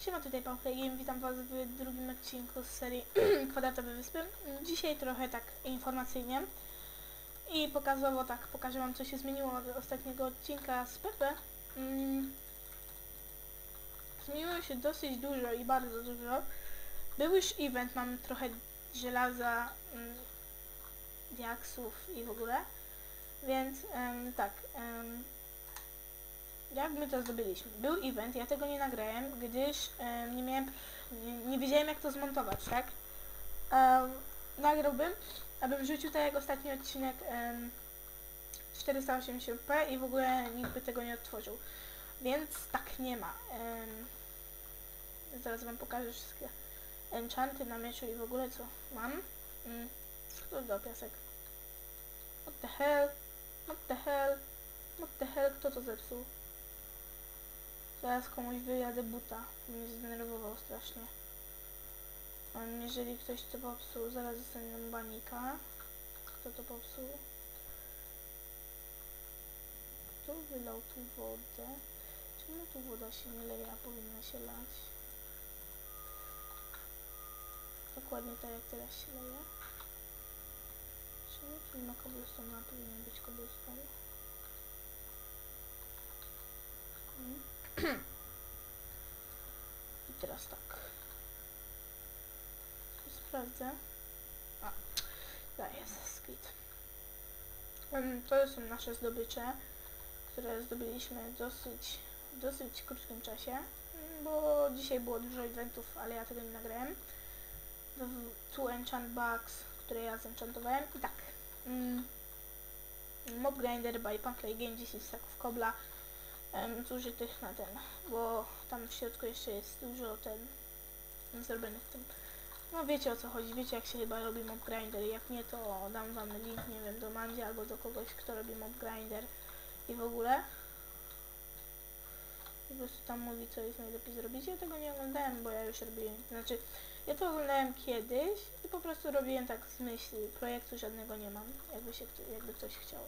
Siema, tutaj Pan witam Was w drugim odcinku z serii Kwadratowe Wyspy. Dzisiaj trochę tak informacyjnie i pokazowo tak, pokażę Wam co się zmieniło od ostatniego odcinka z Pepe. Mm. Zmieniło się dosyć dużo i bardzo dużo. Był już event, mam trochę żelaza, mm, diaksów i w ogóle. Więc tak, jak my to zdobyliśmy? Był event, ja tego nie nagrałem, gdyż em, nie miałem, nie, nie wiedziałem jak to zmontować, tak? Um, nagrałbym, abym rzucił tak jak ostatni odcinek em, 480p i w ogóle nikt by tego nie odtworzył. Więc tak nie ma. Em, zaraz wam pokażę wszystkie enchanty na mieczu i w ogóle co mam. Mm, kto dał piasek? What the hell? What the hell? What the hell? Kto to zepsuł? Zaraz komuś wyjadę buta. Mnie zdenerwował strasznie. Jeżeli ktoś to popsuł, zaraz dostaniemy banika. Kto to popsuł? Kto wylał tu wodę? Czemu tu woda się nie leje, a powinna się lać? Dokładnie tak jak teraz się leje. Czemu tu nie ma cobblestone, a powinien być cobblestone? Mm. I teraz tak. Sprawdzę. A, daję skit. To są nasze zdobycze, które zdobyliśmy dosyć, w dosyć krótkim czasie, bo dzisiaj było dużo eventów, ale ja tego nie nagrałem. Tu enchant box, które ja zenchantowałem i tak. Mm, Mob Grinder by Punkley Game 10 staków kobla em, zużytych na ten, bo tam w środku jeszcze jest dużo ten zrobiony w tym. No wiecie o co chodzi, wiecie jak się chyba robi mob grinder, jak nie to dam wam link, nie wiem, do Mandzie albo do kogoś, kto robi mob grinder i w ogóle. Po prostu tam mówi co jest najlepiej zrobić. Ja tego nie oglądałem, bo ja już robiłem, znaczy ja to oglądałem kiedyś i po prostu robiłem tak z myśli, projektu żadnego nie mam, jakby się, jakby ktoś chciał.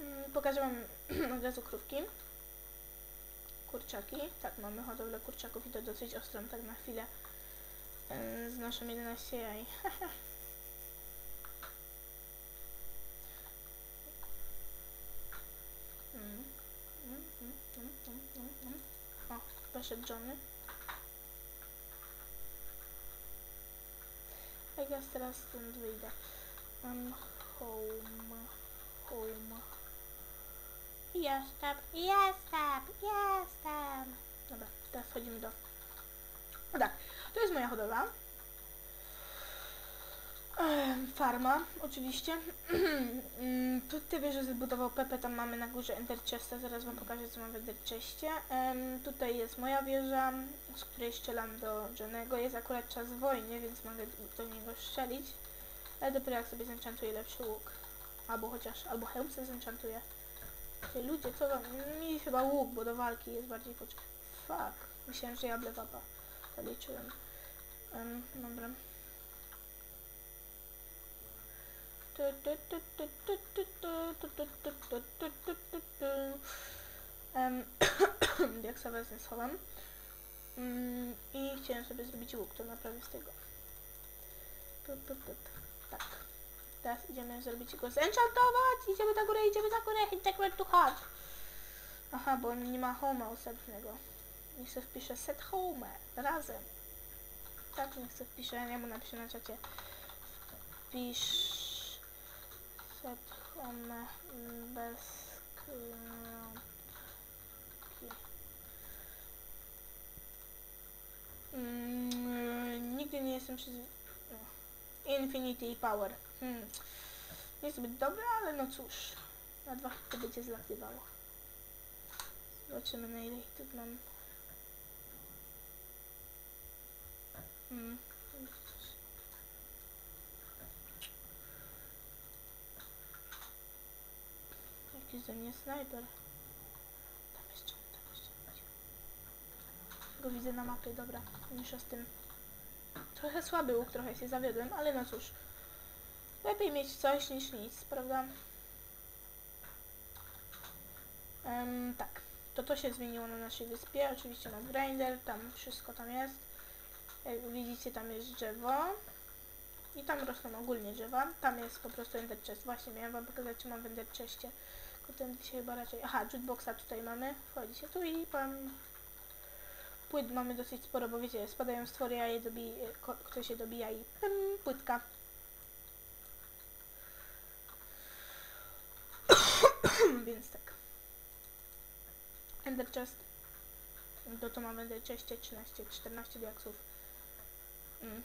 Mm, Pokażę Wam od razu krówki. Kurczaki. Tak, mamy hodowlę kurczaków i to dosyć ostrą, tak na chwilę. Znoszę 11 jaj. O, poszedł Johnny. Jak ja teraz stąd wyjdę? Mam home, home. Jestem, jestem, jestem. Dobra, teraz wchodzimy do... O tak, to jest moja hodowla. Farma, oczywiście. Tu ty wiesz, że zbudował Pepe, tam mamy na górze Ender Chesta, zaraz wam pokażę co mam w Ender Chestie. Em, tutaj jest moja wieża, z której strzelam do Johnego. Jest akurat czas wojny, więc mogę do niego strzelić. Ale dopiero jak sobie zenchantuję lepszy łuk. Albo chociaż, albo hełm sobie zenchantuję. Ludzie, co wam? Mi chyba łuk, bo do walki jest bardziej potrzebny. Fuck. Myślałem, że ja blewapa. Zaliczyłem. Um, dobra. Um, jak sobie wezmę schowam. Um, I chciałem sobie zrobić łuk, to naprawię z tego. Tak. Teraz idziemy zrobić go zenchantować. Idziemy na górę, idziemy na górę. Integrate to hard. Aha, bo nie ma homa osobnego. Niech sobie wpiszę set home razem. Tak, niech sobie wpiszę. Ja mu napiszę na czacie. Wpisz set home bez kropki. Mm, nigdy nie jestem przyzwyczajony. Infinity Power. Hmm. Niezbyt dobre, ale no cóż. Na dwa hity będzie zlatywało. Zobaczymy na ile hitów mam. Hmm. Jakiś ze mnie snajper. Tam jeszcze, tam jeszcze. Go widzę na mapie, dobra. Mniejsza z tym. Trochę słaby łuk, trochę się zawiodłem, ale no cóż. Lepiej mieć coś niż nic, prawda? Em, tak, to to się zmieniło na naszej wyspie. Oczywiście na grinder, tam wszystko tam jest. Jak widzicie, tam jest drzewo. I tam rosną ogólnie drzewa. Tam jest po prostu ender chest. Właśnie miałem wam pokazać, czy mam w ender chestie. Ten dzisiaj chyba raczej... Aha, jukeboxa tutaj mamy. Wchodzi się tu i pan... Płyt mamy dosyć sporo, bo wiecie, spadają stwory, a je dobi... ktoś się dobija i pym, płytka. Więc tak. Ender chest. To to mamy w ender chestie 13, 14 diaksów. Mm.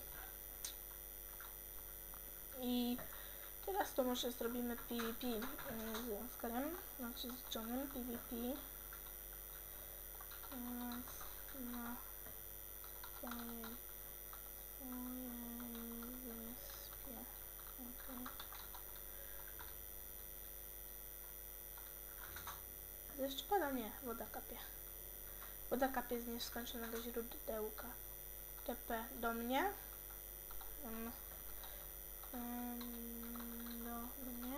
I teraz to może zrobimy PvP mm, z Oskarem, znaczy z Johnem PvP. Teraz na swojej, swojej wyspie. Okay. Deszcz pada? Nie, woda kapie. Woda kapie z nieskończonego źródełka. TP do mnie. Um, um, do mnie.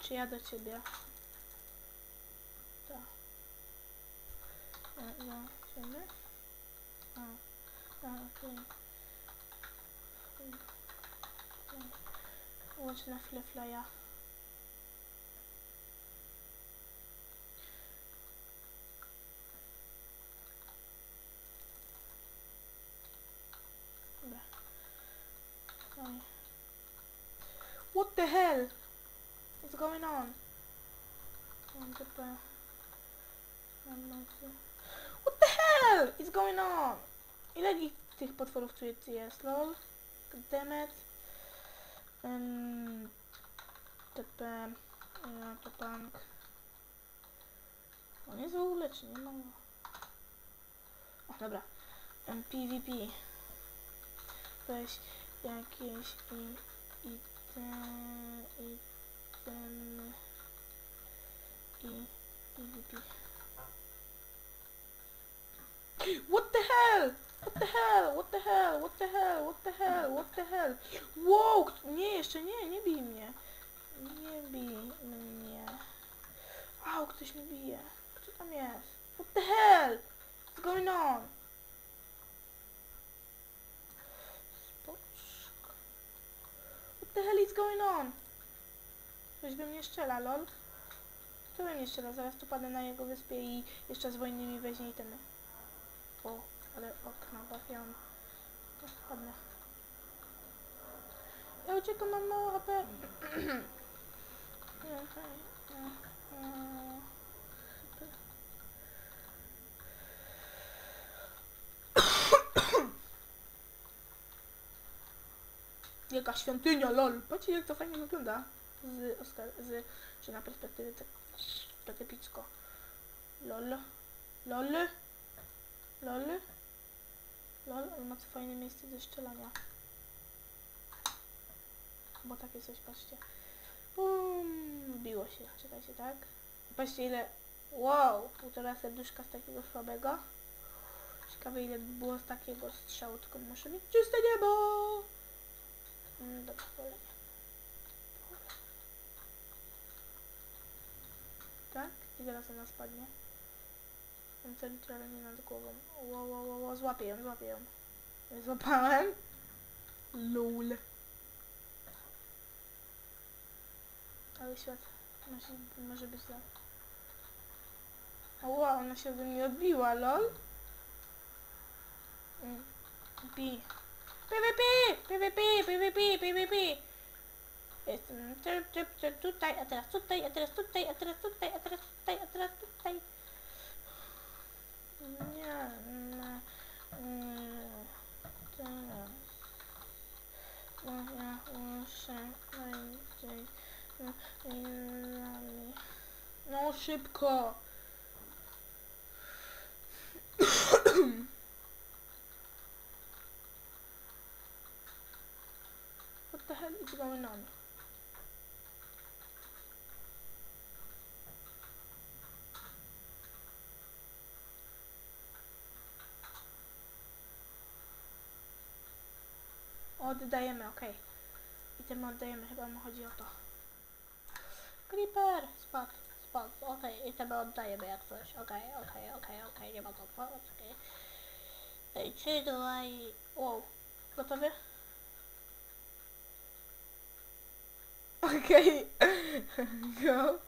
Czy ja do ciebie? Chwilę flya. Dobra. Sorry. What the hell is going on? Hell is going on? Ile ich, tych potworów tu jest- lol? Goddammit. Um, TP. Ja, to tank. On jest w ogóle, czy nie ma? O, dobra. Um, PvP. Weź jakieś i, i ten, i ten, i PvP. What the hell? What the hell? What the hell? What the hell? What the hell? What the hell? Wow! Nie, jeszcze nie, nie bij mnie. Nie bij mnie. Au, ktoś mnie bije. Kto tam jest? What the hell? What's going on? Spoczko. What the hell is going on? Ktoś we mnie strzela, lol. Kto we mnie strzela? Zaraz tu padę na jego wyspie i jeszcze z wojny mi weźmie itemy. Ale okna bawiam. Padnę. Ja uciekam, mam mało nie. Jaka świątynia, lol. Patrzcie jak to fajnie wygląda. Z Oskar, z, czy na perspektywy tak, tak epicko. Lol. Lol. Lol. Lol, ale ma fajne miejsce do strzelania. Bo takie coś, patrzcie. Bum, wbiło się. Czekajcie, tak? Patrzcie ile... Wow, półtora serduszka z takiego słabego. Ciekawe ile by było z takiego strzału, tylko muszę mieć czyste niebo. Mm. Tak? I zaraz ona spadnie. Mam cel nie nad głową. Ło, ło, ło, ło, złapię ją, złapię ją. Złapałem. Lul. Cały świat może, może być. O, wow, ona się ode mnie odbiła, lol. Mm. Pi. PvP! PvP! PvP! PvP! Jestem tu, tu, tu, tutaj, a teraz tutaj, a teraz tutaj, a teraz tutaj, a teraz tutaj, a teraz tutaj. Nie, teraz. No, No szybko! What the hell is going on? Oddajemy, okej. I tym oddajemy, chyba mu chodzi o to. Creeper! Spadł, spadł. Okej, i tebe oddajemy jak coś. Okej, okej, okej, okej, nie ma co pomóc, okej. Ej, czy dawaj... Wow, gotowy? Okej, go.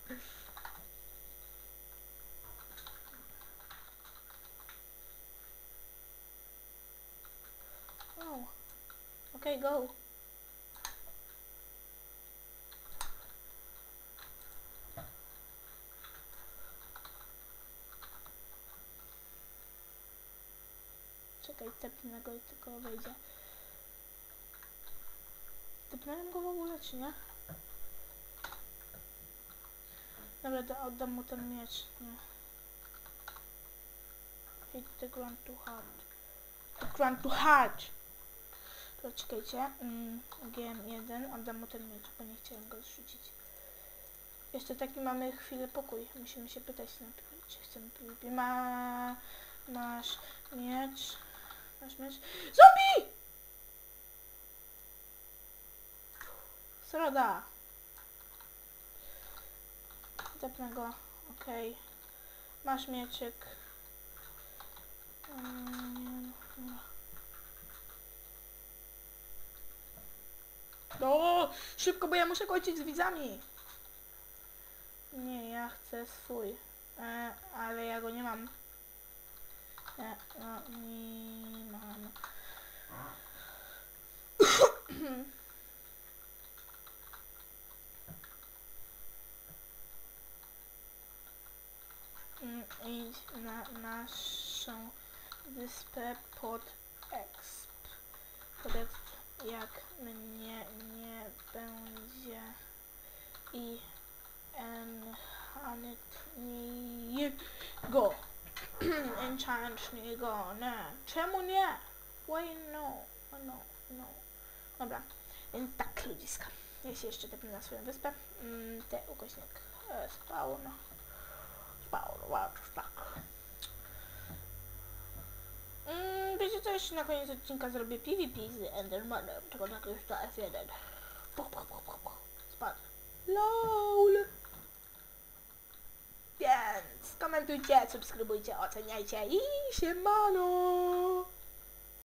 Okay, go. Czekaj, tepnę go i tylko wejdzie. Tepnąłem go w ogóle, czy nie? Dobra, da, oddam mu ten miecz. Nie. Hit the ground too hard. The ground too hard! To czekajcie. Mm, GM1, oddam mu ten miecz, bo nie chciałem go zrzucić. Jeszcze taki mamy chwilę pokój. Musimy się pytać na czy chcemy PvP. Ma... Masz miecz. Masz miecz. Zombie! Sroda. Zapnę go. Okej. Masz mieczyk. Mm, nie. Szybko, bo ja muszę kończyć z widzami. Nie, ja chcę swój. E, ale ja go nie mam. E, no, nie mam. Mm, Idź na naszą wyspę pod exp. Pod exp. Jak mnie nie będzie i enchantnij go. enchantnij go, nie. Czemu nie? Why no? No, no. Dobra, więc tak ludziska. Ja się jeszcze tepnę na swoją wyspę. Mm, te ukośnik e, spawn. Spawn, wow, tak. Mm, wiecie co, jeszcze na koniec odcinka zrobię PvP z Endermanem, tylko tak już to F1. Puch, puch, puch, puch, puch. Spadł. LOL! Więc komentujcie, subskrybujcie, oceniajcie i siemano!